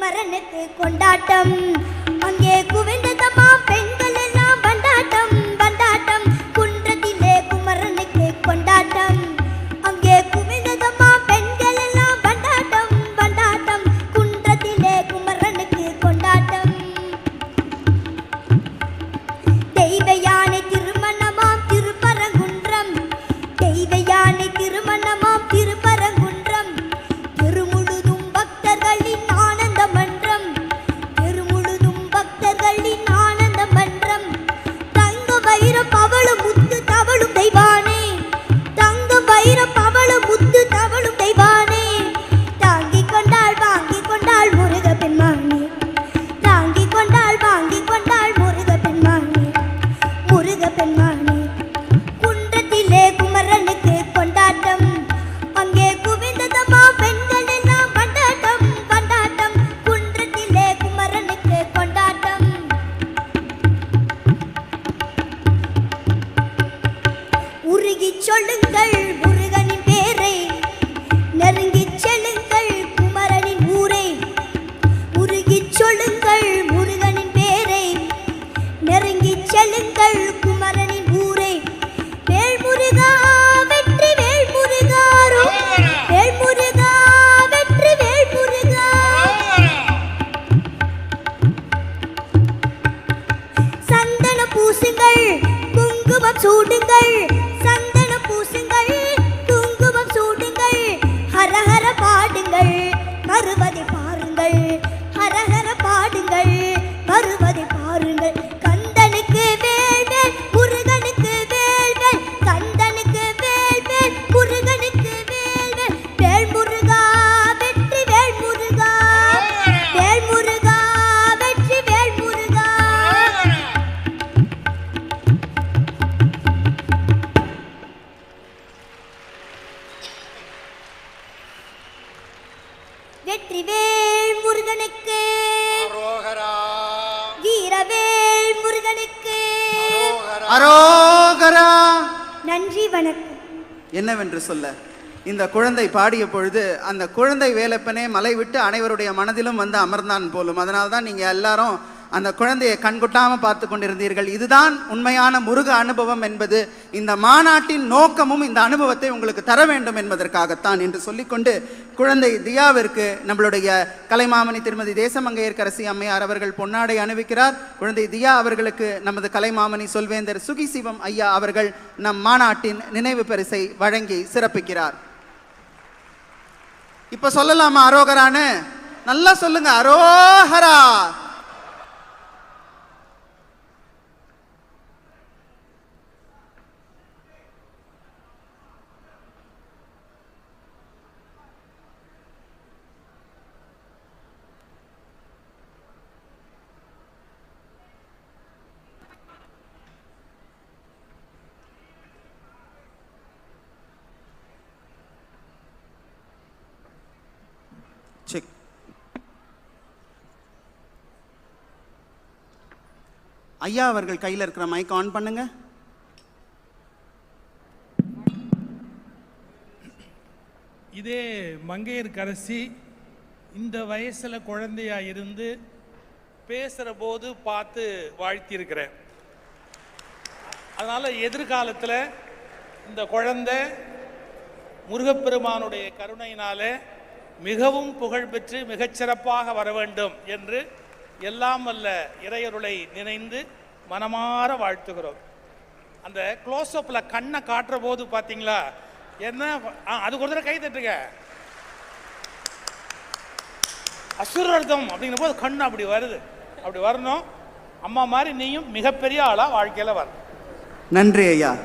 மரணத்து கொண்டாட்டம். அங்கே குவிந்ததமா பெண்கள் எல்லாம் வந்தாட்டம் வந்தாட்டம் குன்றத்திலே குமரனுக்கு கொண்டாட்டம். அங்கே குவிந்ததமா பெண்கள் எல்லாம் வந்தாட்டம் வந்தாட்டம் குன்றத்திலே குமரனுக்கு கொண்டாட்டம். தெய்வ யானை திருமணமாம் திருப்பரங்குன்றம். தெய்வ யானை திருமணமாம் சொல்லுங்கள் முருகனின் பேரை. நெருங்கி செல்லுங்கள் குமரனின் ஊரை. முருகி சொல்லுங்கள் முருகனின் பேரை. நெருங்கி செல்லுங்கள் குமரனின் ஊரை. வேல் முருகா வெற்றி வேல் முருகாரோ வேல் முருகா வெற்றி வேல் முருகா சந்தன பூசுங்கள் குங்குமம் சூடுங்கள் வெற்றிவேல் முருகனுக்கு. அரோகரா. வீரவேல் முருகனுக்கு. அரோகரா. நன்றி வணக்கம். என்னவென்று சொல்ல இந்த குழந்தை பாடிய பொழுது அந்த குழந்தை வேலப்பனே மலை விட்டு அனைவருடைய மனதிலும் வந்து அமர்ந்தான் போலும். அதனால தான் நீங்க எல்லாரும் அந்த குழந்தையை கண்கொட்டாமல் பார்த்து கொண்டிருந்தீர்கள். இதுதான் உண்மையான முருக அனுபவம் என்பது. இந்த மாநாட்டின் நோக்கமும் இந்த அனுபவத்தை உங்களுக்கு தர வேண்டும் என்பதற்காகத்தான் என்று சொல்லிக்கொண்டு குழந்தை தியாவிற்கு நம்மளுடைய கலைமாமணி திருமதி தேசமங்கையர்கரசி அம்மையார் அவர்கள் பொன்னாடை அணிவிக்கிறார். குழந்தை தியா அவர்களுக்கு நமது கலைமாமணி சொல்வேந்தர் சுகிசிவம் ஐயா அவர்கள் நம் மாநாட்டின் நினைவு பரிசை வழங்கி சிறப்பிக்கிறார். இப்போ சொல்லலாமா அரோகரான்னு? நல்லா சொல்லுங்க. அரோஹரா ஐயா அவர்கள் கையில் இருக்கிற மைக் ஆன் பண்ணுங்க. இதே மங்கையர்கரசி இந்த வயசில் குழந்தையா இருந்து பேசுகிற போது பார்த்து வாழ்த்தியிருக்கிறேன். அதனால் எதிர்காலத்தில் இந்த குழந்தை முருகப்பெருமானுடைய கருணையினாலே மிகவும் புகழ்பெற்று மிகச்சிறப்பாக வர வேண்டும் என்று எல்லாம் வல்ல இறையருளை நினைந்து மனமாற வாழ்த்துகிறோம். அந்த க்ளோஸ்அப்பில் கண்ணை காட்டுற போது பார்த்தீங்களா என்ன ஆ, அதுக்கு ஒரு தடவை கை தட்டுங்க. அசுரர்தம் அப்படிங்கிற போது கண் அப்படி வருது. அப்படி வரணும். அம்மா மாதிரி நீயும் மிகப்பெரிய ஆளா வாழ்க்கையில் வரணும். நன்றி ஐயா.